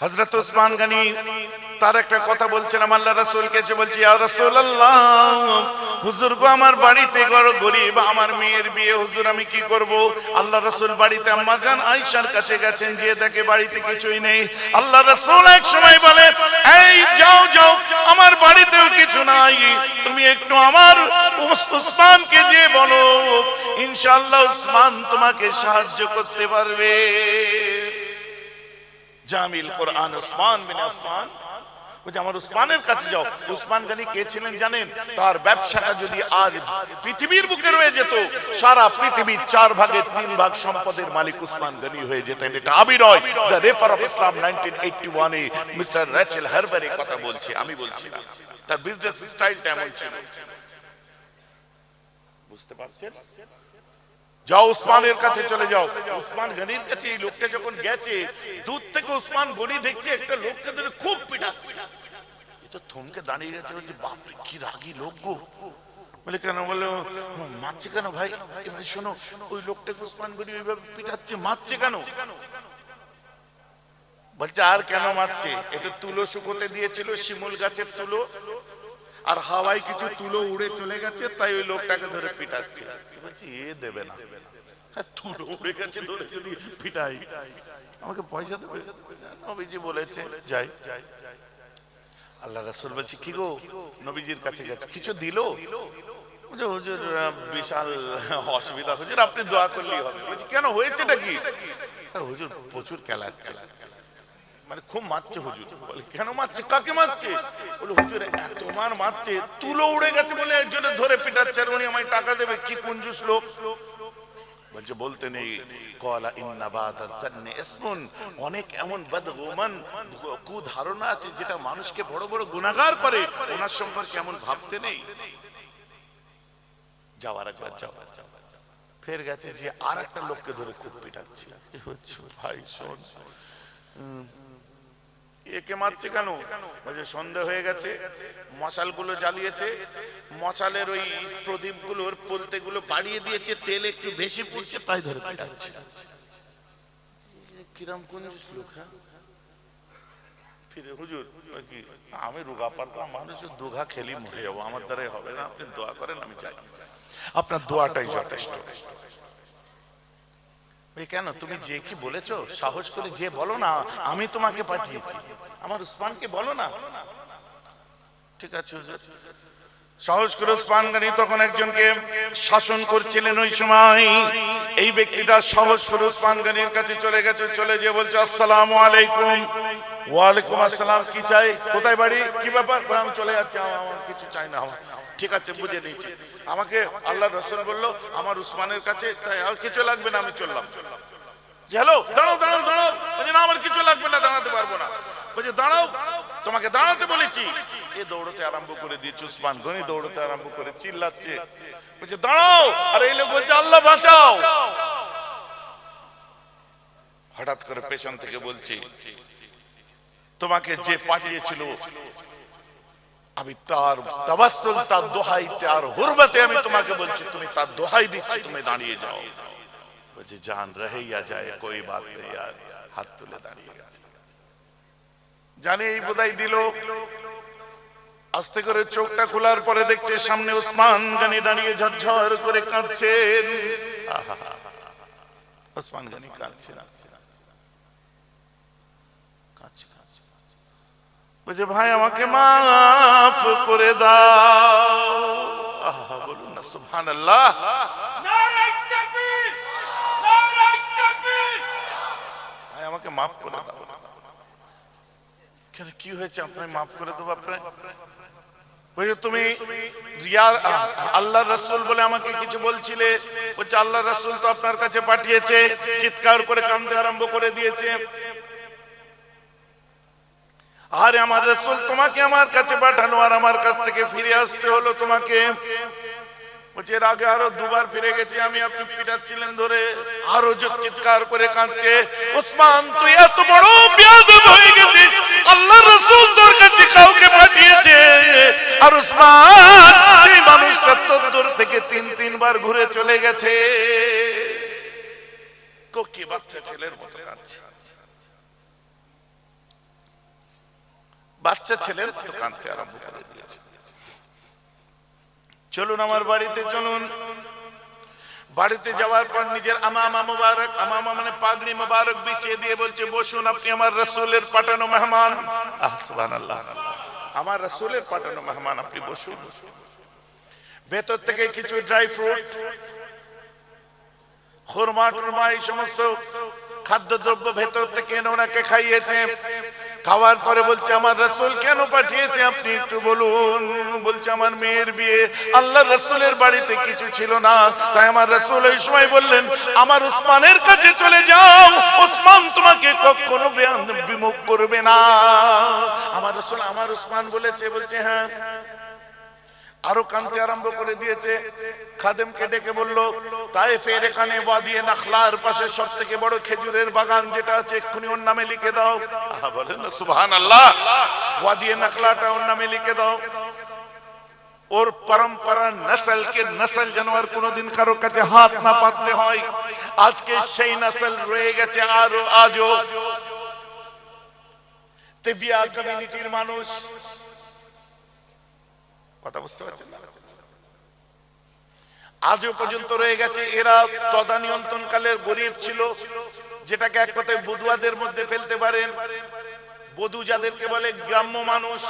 হজরত উসমান গানি তার একটা কথা বলছিলাম আল্লাহ রাসূলকে এসে বলছি, ইয়া আমার বাড়িতে বড় গরিব, আমার মেয়ের বিয়ে, হুজুর আমি কি করব? আল্লাহ রাসূল বাড়িতে আম্মা জান আয়েশার কাছে গেছেন যে দেখে বাড়িতে কিছুই নেই। আল্লাহ রাসূল এক সময় বলে, এই যাও যাও, আমার বাড়িতেও কিছু নাই, তুমি একটু আমার উস- উসমানকে যে বলো, ইনশাআল্লাহ উসমান তোমাকে সাহায্য করতে পারবে। জামিল কোরআন উসমান বিন আফফান। বলছে, আমার উসমানের কাছে যাও। উসমান গানি কে ছিলেন জানেন? তার ব্যবসাটা যদি আজ পৃথিবীর বুকে রয়ে যেত, সারা পৃথিবীর চার ভাগে তিন ভাগ সম্পদের মালিক উসমান গানি হয়ে যেতেন। এটা আবিনয় দ্য রেফার অফ ইসলাম 1981 এ মিস্টার রেচেল হারবারি কথা বলছি, আমি বলছি তার বিজনেস স্টাইলটা এমন ছিল। বুঝতে পারছেন? যাও উসমানের কাছে চলে যাও। উসমান গনির কাছে এই লোকটা যখন গেছে, দূর থেকে উসমান গনি দেখছে একটা লোককে ধরে খুব পিটাচ্ছে। এ তো থমকে দাঁড়িয়ে গেছে, বলছে, বাপরে, কি রাগী লোক গো। বলে, কেন? বলে, মারছে কেন ভাই? ভাই, শোনো, ওই লোকটাকে উসমান গনি ওইভাবে পিটাচ্ছে, মারছে কেন? বলছে, আর কেন মারছে? এটা তুলো শুকোতে দিয়েছিল, শিমুল গাছের তুলো। আর হাওয়ায় কিছু তুলো উড়ে চলে গেছে তাই ওই লোকটাকে ধরে পিটাচ্ছে। বলছি এ দেবে না। হ্যাঁ, উড়ে গেছে নবীজি যাই। বলছে কি গো নবীজির কাছে কিছু দিলো? বলছে, হুজুর বিশাল অসুবিধা। আপনি দোয়া করলেই হবে। বলছি কেন? হয়েছেটা কি? "হ্যাঁ, হুজুর প্রচুর খেলাচ্ছে মানে খুব মারছে হুজুর। বলে কেন মারছে? কাকে মারছে? বলে হুজুর এত মার মারছে তুলো উড়ে গেছে বলে একজনের ধরে পিটাচ্ছে আর উনি আমায় টাকা দেবে। কি কুঞ্জুস লোক? বলছে বলতে নেই। কলা ইন্না বাদা ইসমুন। অনেক এমন বদগুমান কু ধারণা আছে যেটা মানুষকে বড় বড় গুনাহগার করে। ওনার সম্পর্কে এমন ভাবতে নেই। যাওয়ার একবার যাও। ফের গেছে যে আর একটা লোককে ধরে খুব পিটাচ্ছে ভাই শোন। একে মারছে কেন? বলছে সন্দেহ হয়ে গেছে, মশালগুলো জ্বালিয়েছে, মশালের ওই প্রদীপগুলোর পলতেগুলো বাড়িয়ে দিয়েছে, তেল একটু বেশি পড়ছে, তাই ধরে পেটাচ্ছে। কিরম কোন ফিরে হুজুর কি? আমি রোগা পাতলা মানুষ, দুঘা খেলি মরে যাব, আমার দ্বারাই হবে না, আপনি দোয়া করেন, আমি যাই। আপনার দোয়াটাই যথেষ্ট। কেন? তুমি যে কি বলেছ সাহস করে যে বলো না আমি তোমাকে পাঠিয়েছি। আমার উসমানকে বলো না? ঠিক আছে হুজুর। সাহস করে উসমান গানি তখন একজনকে শাসন করছিলেন ওই সময়। এই ব্যক্তিটা সাহস করে উসমান গানির কাছে চলে গেছে চলে গিয়ে বলছে আসসালামু আলাইকুম। ওয়ালাইকুম আসসালাম কি চাই? কোথায় বাড়ি? কি ব্যাপার? আমি চলে যাচ্ছি আমার কিছু চাই না আমার। ঠিক আছে, বুঝে নিয়েছি। আমাকে আল্লাহ রসুল বলল, আমার উসমানের কাছে তাই আর কিছু লাগবে না, আমি চললাম। হ্যালো, দাঁড়াও দাঁড়াও দাঁড়াও। না, আমার কিছু লাগবে না, দাঁড়াতে পারব না। বলছে, দাঁড়াও, তোমাকে দাঁড়াতে বলেছি। এ দৌড়তে আরম্ভ করে দিয়েছে উসমান গনি দৌড়তে আরম্ভ করে চিল্লাচ্ছে। বলছে, দাঁড়াও। আর এই লোক বলছে, আল্লাহ বাঁচাও। হঠাৎ করে পেছন থেকে বলছি, তোমাকে যে পাঠিয়েছিল আমি তার তাবাসসুল তার দোহাই তার হুরমতে আমি তোমাকে বলছি তুমি তার দোহাই দিচ্ছি তুমি দাঁড়িয়ে যাও বলছে জান রহেইয়া যায় কই বাত নেই আর হাত তুলে দাঁড়িয়ে গেছে জানি এই বোধাই দিল আস্তে করে চোখটা খোলার পরে দেখছে সামনে ওসমান গানি দাঁড়িয়ে ঝরঝর করে কাঁদছেন আহা ওসমান গানি কাঁদছে না কাঁদছে কাঁদছে বলছে, ভাই, আমাকে মাফ করে দাও। বলুন কি হয়েছে? আপনার মাফ করে দেবো আপনার বলছে, তুমি রিয়ার আল্লাহ রসুল বলে আমাকে কিছু বলছিলে। বলছে আল্লাহ রসুল তো আপনার কাছে পাঠিয়েছে। চিৎকার করে কান্দতে আরম্ভ করে দিয়েছে। আরে আমার রসুল, তোমাকে আমার কাছে পাঠানো আর আমার কাছ থেকে ফিরে আসতে হলো তোমাকে। বলছে এর আগে আরও দুবার ফিরে গেছি, আমি আপনি আরও চিৎকার করে কাঁদছে তুই এত বড় কাছে কাউকে আর দূর থেকে তিন, তিনবার ঘুরে চলে গেছে। কোকি বাচ্চা ছেলের মতো কাঁদছে। বাচ্চা ছেলের তো কাঁদতে আরম্ভ করে দিয়েছে। চলুন আমার বাড়িতে, চলুন। বাড়িতে যাওয়ার পর নিজের আমামা মুবারক, আমামা মানে পাগড়ি মুবারক বিছিয়ে দিয়ে বলছে, বসুন, আপনি আমার রসুলের পাঠানো মেহমান। সুবহানাল্লাহ। আমার রসুলের পাঠানো মেহমান, আপনি বসুন। ভেতর থেকে কিছু ড্রাই ফ্রুট, খুরমা টুরমা, এই সমস্ত খাদ্যদ্রব্য ভেতর থেকে ওনাকে খাইয়েছে। খাওয়ার পরে বলছে, আমার রসুল কেন পাঠিয়েছে? আপনি একটু বলুন। বলছে, আমার মেয়ের বিয়ে। আল্লাহ রসুলের বাড়িতে কিছু ছিল না। তাই আমার রসুল ওই সময় বললেন, আমার উসমানের কাছে চলে যাও। উসমান তোমাকে কখনো বিমুখ করবে না। আমার রসুল, আমার উসমান বলেছে। বলছে হ্যাঁ। আরও কানতে আরম্ভ করে দিয়েছে। খাদেমকে ডেকে বলল তাই ফের এখানে ওয়াদিয়ে নাখলার পাশে সব থেকে বড় খেজুরের বাগান যেটা আছে, এক্ষুনি ওর নামে লিখে দাও। বলেন না সুবহান আল্লাহ ওয়াদিয়ে নাখলাটা ওর নামে লিখে দাও। ওর পরম্পরা নসলকে নসল জানোয়ার কোনোদিন কারও কাছে হাত না পাততে হয়। আজকে সেই নসল রয়ে গেছে আরও আজও। তেবিয়া কমিউনিটির মানুষ কথা বুঝতে পারছেন? আজও পর্যন্ত রয়ে গেছে, এরা তদানিয়ন্ত্রণকালের গরিব ছিল, যেটাকে এক কথায় বধুয়াদের মধ্যে ফেলতে পারেন। বধু যাদেরকে বলে গ্রাম্য মানুষ।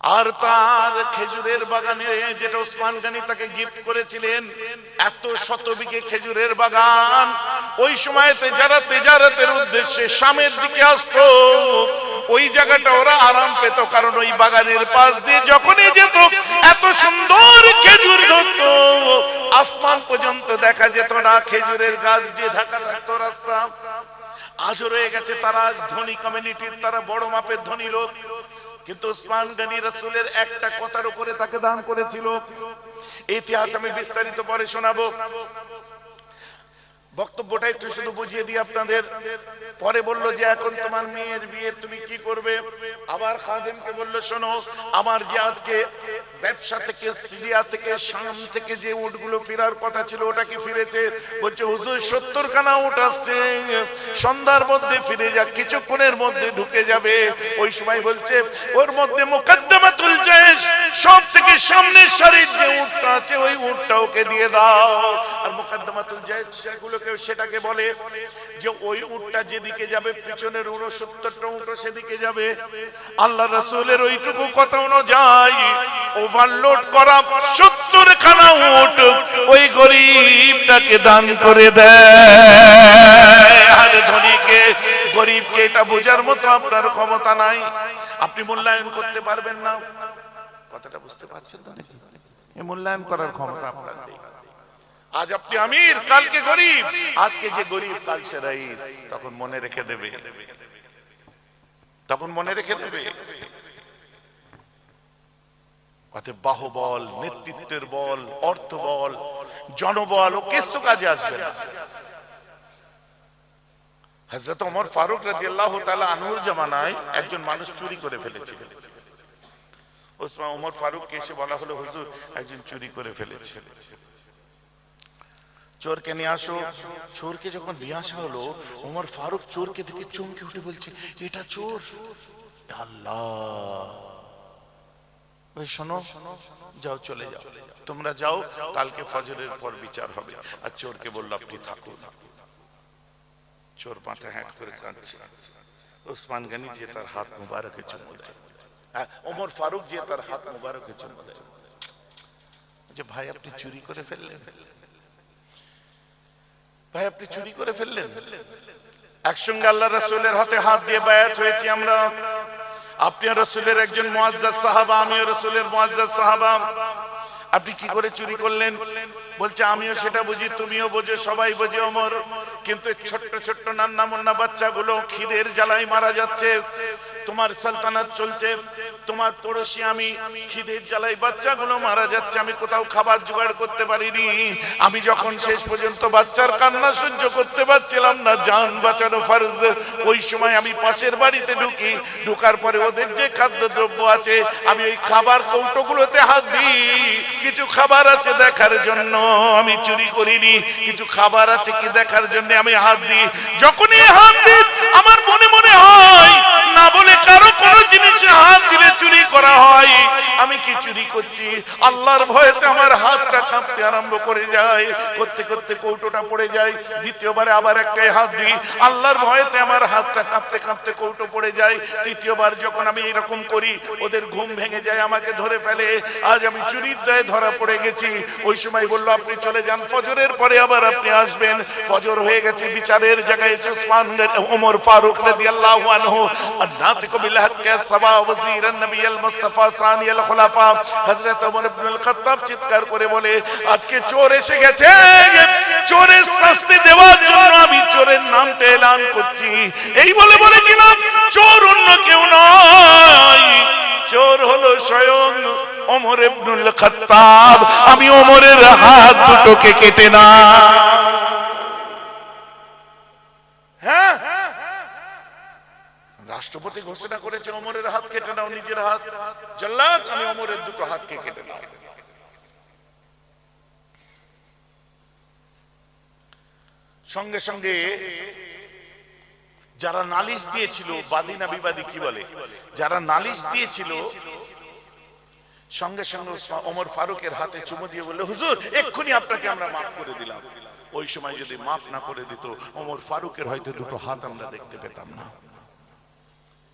আর তার খেজুরের বাগানে যেটা ওসমান গানি তাকে গিফট করেছিলেন, এত শত বিঘে খেজুরের বাগান। ওই সময়তে যারা তেজারতের উদ্দেশ্যে শামের দিকে আসতো ওই জায়গাটা ওরা আরাম পেত, কারণ ওই বাগানের পাশ দিয়ে যখনই যেত, এত সুন্দর খেজুর ধরতো। আসমান পর্যন্ত দেখা যেত না, খেজুরের গাছ দিয়ে ঢাকা থাকতো রাস্তা। আজও রয়ে গেছে তারা আজ ধনী কমিউনিটির তারা বড় মাপের ধনী লোক। কিন্তু উসমান গনি রসুলের একটা কথার উপরে তাকে দান করেছিল। ইতিহাস আমি বিস্তারিত পরে শোনাবো। বক্তব্যটা একটু শুধু বুঝিয়ে দিই আপনাদের। পরে বলল যে, এখন তোমার মেয়ের বিয়ে তুমি কি করবে? আবার খাদেমকে বলল, শোনো, আমার যে আজকে ব্যবসা থেকে, সিরিয়া থেকে, শাম থেকে যে উটগুলো ফেরার কথা ছিল, ওটা কি ফিরেছে? বলছে, হুজুর সত্তর খানা উট আসছে। সন্ধ্যার মধ্যে ফিরে যা কিছুক্ষণের মধ্যে ঢুকে যাবে। ওই সময় বলছে, ওর মধ্যে মোকদ্দমাতুল জয়েশ সব থেকে সামনের সারির যে উটটা আছে, ওই উটটা ওকে দিয়ে দাও। আর মোকদ্দমাতুল জয়েশ সেগুলোকে সেটাকে বলে যে ওই উটটা যেদিকে যাবে, পিছনের উনসত্তরটা উঠো সেদিকে যাবে। আল্লাহ রসুলের ওইটুকু কথা অনুযায়ী ওভারলোড করা সত্তর খানা উট ওই গরিবটাকে দান করে দেয়। আর ধনীকে, গরিবকে এটা বোঝার মতো আপনার ক্ষমতা নাই। আপনি মূল্যায়ন করতে পারবেন না। কথাটা বুঝতে পারছেন মূল্যায়ন করার ক্ষমতা আপনার নেই। আজ আপনি আমির, কালকে গরিব। আজকে যে গরিব, কাল সে রাইস। তখন মনে রেখে দেবে। তখন মনে রেখে দেবে। নেতৃত্বের বল, অর্থ বল, জনবল ও কেস্তু কাজে আসবে না। হযরত ওমর ফারুক রাদিয়াল্লাহু তাআলা আনহুর জামানায় একজন মানুষ চুরি করে ফেলেছিল ওসমান ওমর ফারুককে এসে বলা হলো, হুজুর, একজন চুরি করে ফেলেছে। চোরকে নিয়ে আসো। চোরকে যখন নিয়ে আসা হলো ওমর ফারুক চোরকে দেখে চমকে উঠে বলছে এটা চোর? আল্লাহ। শোনো যাও চলে যাও। তোমরা যাও কালকে ফজরের পর বিচার হবে। আর চোরকে বলল আপনি থাকুন। চোর মাথা হ্যাট করে কাঁদছে। ওসমান গানি যে তার হাত মুবারকে হ্যাঁ, ওমর ফারুক যে তার হাত মুবারকে চুমু যে ভাই আপনি চুরি করে ফেললেন। ভাই, আপনি চুরি করে ফেললেন? একসঙ্গে আল্লাহ রসুলের হাতে হাত দিয়ে বায়াত হয়েছি আমরা। আপনি রসুলের একজন মোয়াজ্জা সাহাবা, আমিও রসুলের মোয়াজ্জা সাহাবা। আপনি কি করে চুরি করলেন? বলছে, আমিও সেটা বুঝি, তুমিও বোঝো, সবাই বোঝে অমর। কিন্তু ছোট্ট ছোট্ট নান্না মুন্না বাচ্চাগুলো খিদের জ্বালায় মারা যাচ্ছে। তোমার সালতানাত চলছে, তোমার পড়োশি আমি খিদের জ্বালায় বাচ্চাগুলো মারা যাচ্ছে, আমি কোথাও খাবার জোগাড় করতে পারিনি। আমি যখন শেষ পর্যন্ত বাচ্চার কান্না সহ্য করতে পারছিলাম না জান বাঁচানো ফার্জ। ওই সময় আমি পাশের বাড়িতে ঢুকি, ঢুকার পরে ওদের যে খাদ্যদ্রব্য আছে, আমি ওই খাবার কৌটোগুলোতে হাত দিই। কিছু খাবার আছে দেখার জন্য। আমি চুরি করিনি, কিছু খাবার আছে কি দেখার জন্য আমি হাত দিই? যখনই হাত দিই, আমার মনে মনে হয়, না বলে কারও কোনো জিনিসে হাত দিলে চুরি করা হয়। আমি কি চুরি করছি? আল্লাহর ভয়েতে আমার হাতটা কাঁপতে আরম্ভ করে যায়, করতে করতে কৌটোটা পড়ে যায়, দ্বিতীয়বারে আবার একটাই হাত দিই। আল্লাহর ভয়েতে আমার হাতটা কাঁপতে কাঁপতে কৌটো পড়ে যায়, তৃতীয়বার যখন আমি এরকম করি, ওদের ঘুম ভেঙে যায়, আমাকে ধরে ফেলে, আজ আমি চুরির দায়ে ধরা পড়ে গেছি। ওই সময় বলল আপনি চলে যান, ফজরের পরে আবার আপনি আসবেন। ফজর হয়ে গেছে, বিচারের জায়গায় এসে উসমান ওমর ফারুক রাদিয়াল্লাহু আনহু আনাতিকু বিল হক্কে সাবা ওয়াজির নবী আল মুস্তাফা সানি আল খুলাফা? হযরত ওমর ইবনে আল খাত্তাব চিৎকার করে বলে, আজকে চোর এসে গেছে চোরের শাস্তি দেওয়ার জন্য আমি চোরের নামটা এলান করছি। এই বলে বলে কি কিনা চোর অন্য কেউ নয়। চোর হলো স্বয়ং ওমর ইবনুল খাত্তাব, আমি ওমরের হাত দুটোকে কেটে না। হ্যাঁ? রাষ্ট্রপতি ঘোষণা করেছে, ওমরের হাত কেটে নাও, নিজের হাত। জল্লাদ, আমি ওমরের দুটো হাতকে কেটে নাও। সঙ্গে সঙ্গে যারা নালিশ দিয়েছিল, বাদী না বিবাদী, কি বলে? যারা নালিশ দিয়েছিল সঙ্গে সঙ্গে ওমর ফারুকের হাতে চুমো দিয়ে বলল, হুজুর, এক্ষুনি আপনাকে আমরা মাফ করে দিলাম। ওই সময় যদি মাফ না করে দিত, ওমর ফারুকের হয়তো দুটো হাত আমরা দেখতে পেতাম না।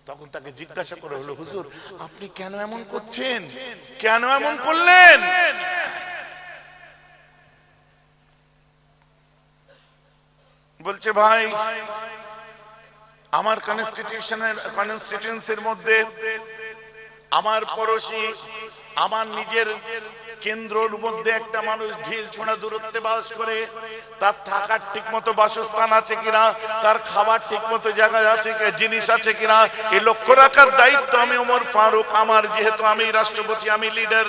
তখন তাকে জিজ্ঞাসা করে হলো, হুজুর, আপনি কেন এমন করছেন? কেন এমন করলেন? বলছে, ভাই, আমার কনস্টিটিউশনের কনস্টিটিউন্সির মধ্যে আমার পড়োশি, আমার নিজের কেন্দ্রর মধ্যে একটা মানুষ ঢিল ছোঁড়া দূরত্বে বাস করে, তার থাকার ঠিক মতো বাসস্থান আছে কিনা, তার খাবার ঠিক মতো জায়গায় আছে জিনিস আছে কিনা এই লক্ষ্য রাখার দায়িত্ব আমি ওমর ফারুক, আমার যেহেতু আমি রাষ্ট্রপতি, আমি লিডার।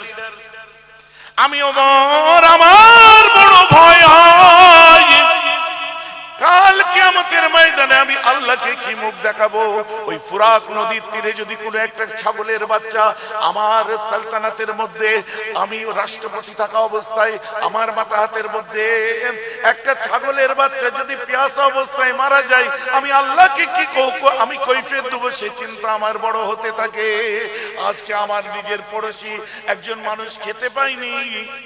আমি ওমর, আমার বড় ভয় হয়। কাল কিয়ামতের ময়দানে আমি আল্লাহকে কি মুখ দেখাবো? ওই ফুরাক নদীর তীরে যদি কোনো একটা ছাগলের বাচ্চা আমার সালতানাতের মধ্যে, আমি রাষ্ট্রপতি থাকা অবস্থায়, আমার মাথা হাতের মধ্যে, একটা ছাগলের বাচ্চা যদি অবস্থায় মারা যায়, আমি আল্লাহকে কি আমি দেবো, সে চিন্তা আমার বড় হতে থাকে। আজকে আমার নিজের পড়োশি একজন মানুষ খেতে পায়নি,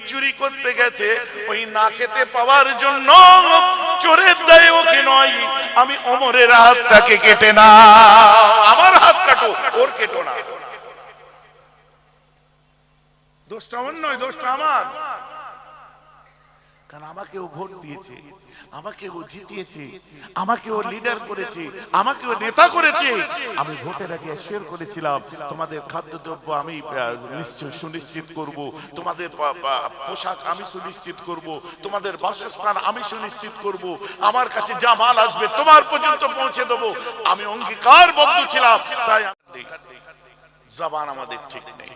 চুরি করতে গেছে, ওই না খেতে পাওয়ার জন্য চোরের দায়ে ওকে নয়, আমি অমরের হাতটাকে কেটে না। আমার হাত কাটো, ওর কেটো না। দোষটা অন্য নয় দোষটা আমার। কারণ আমাকে ও ভোট দিয়েছে আমাকে ও জিতিয়েছে আমাকে ও লিডার করেছে আমাকে ও নেতা করেছে। আমি ভোটের আগে শেয়ার করেছিলাম, তোমাদের খাদ্যদ্রব্য আমি নিশ্চয় সুনিশ্চিত করব, তোমাদের পোশাক আমি সুনিশ্চিত করব, তোমাদের বাসস্থান আমি সুনিশ্চিত করব, আমার কাছে যা মাল আসবে তোমার পর্যন্ত পৌঁছে দেবো। আমি অঙ্গীকারবদ্ধ ছিলাম, তাই জবান আমাদের ঠিক নেই।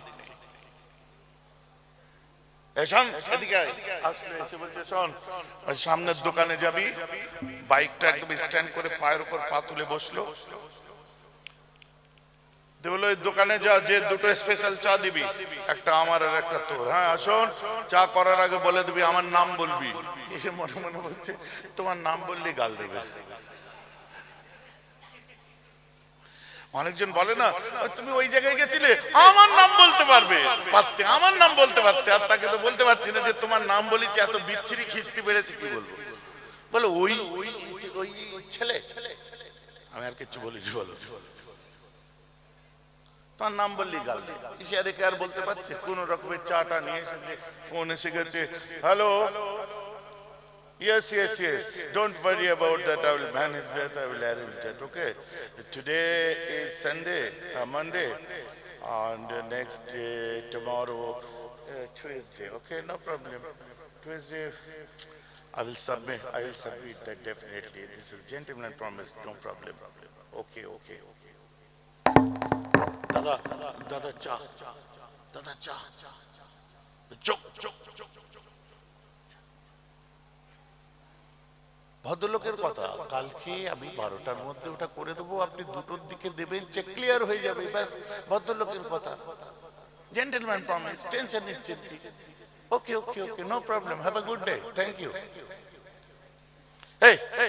সামনের দোকানে যাবি। বাইকটা একদম স্ট্যান্ড করে পায়ের উপর পা তুলে বসল। ওই দোকানে যা, যে দুটো স্পেশাল চা দিবি, একটা আমার আর একটা তোর। হ্যাঁ আসুন, চা করার আগে বলে দিবি, আমার নাম বলবি। মনে মনে বলছে, তোমার নাম বললে গাল দেবে। অনেকজন বলে না তুমি ওই জায়গায় গেছিলে আমার নাম বলতে পারবে। পারতে আমার নাম বলতে পারতে আর তাকে তো বলতে পারছি না যে তোমার নাম বলেছি এত বিচ্ছিরি খিস্তি বেড়েছে কি বলব? বলো ওই ওই ওই ছেলে? আমি আর কিছু বলিনি বলো। তার নাম বললি গাল দে ইশারে কে আর বলতে পারছে? কোন রকমের চাটা নিয়ে এসেছে ফোন এসে গেছে hello? Yes, yes, yes. Don't worry about that. I will manage that. I will arrange that. Okay. Today is Sunday, uh, Monday, and uh, next day, tomorrow, uh, Tuesday. Okay, no problem. Tuesday, I will submit. I will submit that definitely. This is gentleman promise. No problem. Problem. Okay, okay, okay. Dada, dada, cha, dada, cha, chok, chok, chok, chok. ভদ্রলোকের কথা, কালকে আমি বারোটার মধ্যে ওটা করে দেবো, আপনি দুটোর দিকে দেবেন চেক ক্লিয়ার হয়ে যাবে, ব্যাস, ভদ্রলোকের কথা। জেন্টেলম্যান প্রমিস টেনশন নিচ্ছেন okay okay okay no problem have a good day thank you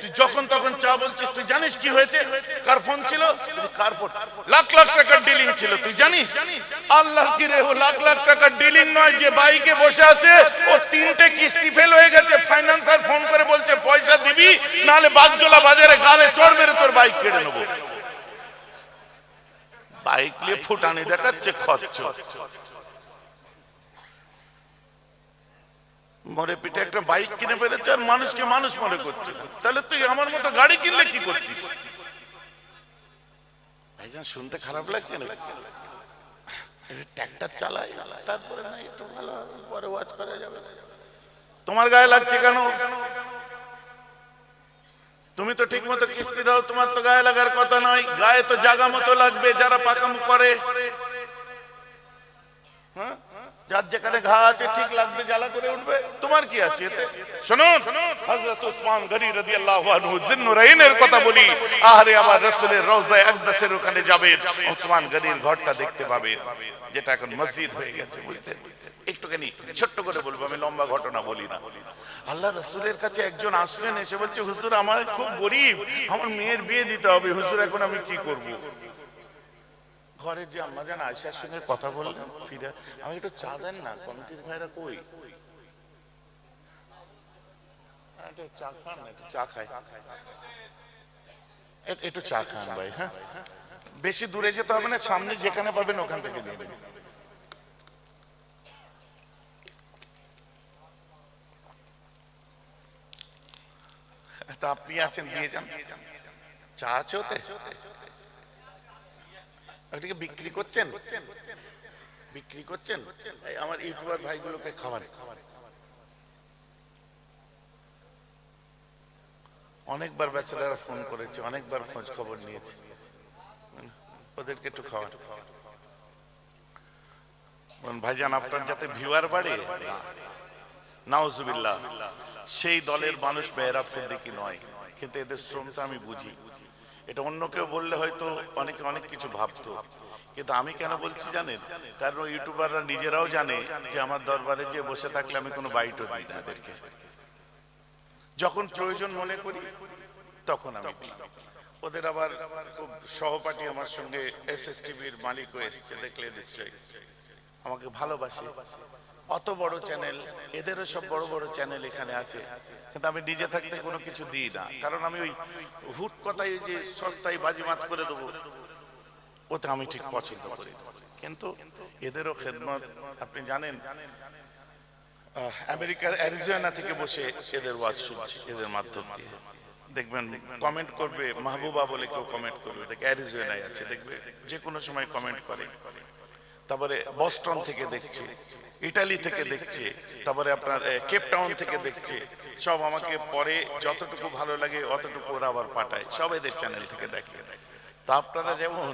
তুই যখন তখন চা বলছিস, তুই জানিস কি হয়েছে? কার ফোন ছিল? কার ফোন লাখ লাখ টাকার ডিলিং ছিল, তুই জানিস? আল্লাহ কি রে ও লাখ লাখ টাকার ডিলিং নয়, যে বাইকে বসে আছে, ও তিনটে কিস্তি ফেল হয়ে গেছে ফাইন্যান্সার ফোন করে বলছে পয়সা দিবি, নাহলে বাগজোলা বাজারে গালে চড় মেরে তোর বাইক কেড়ে নেব। বাইক নিয়ে ফুটানি দেখাচ্ছে, খরচ। মরে পিঠে একটা বাইক কিনে ফেলেছে আর মানুষকে মানুষ মনে করছে। তাহলে তুই আমার মতো গাড়ি কিনলে কি করতিস? ভাইজান, শুনতে খারাপ লাগছে না ট্র্যাক্টর চালাই, তারপরে না, একটু ভালো পরে ওয়াচ করা যাবে। তোমার গায়ে লাগছে কেন? তুমি তো ঠিক মতো কিস্তি দাও, তোমার তো গায়ে লাগার কথা নয় গায়ে তো জাগা মতো লাগবে, যারা পাকামো করে হ্যাঁ? যার যেখানে ঘা আছে, ঠিক লাগবে, জ্বালা করে উঠবে। তোমার কি আছে এতে? শুনুন। হযরত গনি রাদিয়াল্লাহু আনহু জিন্নুরাইনের কথা বলি। আমার রাসূলের রওজায়ে ওখানে যাবেন। গনির ঘরটা দেখতে যেটা এখন মসজিদ হয়ে গেছে একটুখানি ছোট্ট করে বলব, আমি লম্বা ঘটনা বলি না। আল্লাহ রসুলের কাছে একজন আসলেন, এসে বলছে, হুজুর, আমার খুব গরিব, আমার মেয়ের বিয়ে দিতে হবে। হুজুর, এখন আমি কি করব? ঘরে যে জান আয়সার সঙ্গে কথা বললেন ফিরে আমি একটু চা দেন না কমিটির ভাইরা কই? খাই। একটু চা খান ভাই হ্যাঁ। বেশি দূরে যেতে হবে না, সামনে যেখানে পাবেন ওখান থেকে তা আপনি আছেন, দিয়ে যান। চা আছে বিক্রি করছেন? বিক্রি করছেন? আমার ইউটিউবার ভাইগুলোকে খাবার। অনেকবার বেচারারা ফোন করেছে, অনেকবার খোঁজ খবর নিয়েছে। ওদেরকে একটু খাওয়ার ভাইজান, আপনার যাতে ভিউয়ার বাড়ে? নাউজুবিল্লাহ, সেই দলের মানুষ মেহরাব সিদ্দিকি নয়, কিন্তু এদের শ্রমটা আমি বুঝি। এটা অন্য কেউ বললে হয়তো অনেকে অনেক কিছু ভাবতো। কিন্তু আমি কেন বলছি জানেন? কারণ ইউটিউবাররা নিজেরাও জানে যে আমার দরবারে যে বসে থাকলে আমি কোনো বাইটও দিই না এদেরকে যখন প্রয়োজন মনে করি, তখন আমি ওদের আবার খুব সহপাঠী আমার সঙ্গে এস এস টিভির মালিকও এসছে, দেখলে নিশ্চয়ই। আমাকে ভালোবাসে। অত বড় চ্যানেল এদেরও সব বড় বড় চ্যানেল এখানে আছে। কিন্তু আমি নিজে থাকতে কোনো কিছু দিই না। কারণ আমি ওই হুট কথাই যে সস্তায় বাজিমাত করে দেবো ওতে আমি ঠিক পছন্দ করি কিন্তু এদেরও খেদমত, আপনি জানেন আমেরিকার অ্যারিজোনা থেকে বসে এদের ওয়াজ শুনছি, এদের মাধ্যম দিয়ে। দেখবেন কমেন্ট করবে, মাহবুবা বলে কেউ কমেন্ট করবে এটাকে অ্যারিজোনায় আছে? দেখবে, যে কোনো সময় কমেন্ট করে। তারপরে বস্টন থেকে দেখছে ইটালি থেকে দেখছে তারপরে আপনার এ, কেপ টাউন থেকে দেখছে। সব আমাকে পরে যতটুকু ভালো লাগে অতটুকু ওরা আবার পাঠায়। সব এদের চ্যানেল থেকে দেখে। তা আপনারা যেমন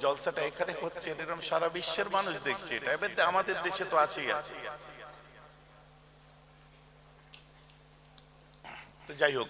জলসাটা এখানে হচ্ছে এরকম সারা বিশ্বের মানুষ দেখছে। এটা এবার আমাদের দেশে তো আছেই আছে তো যাই হোক।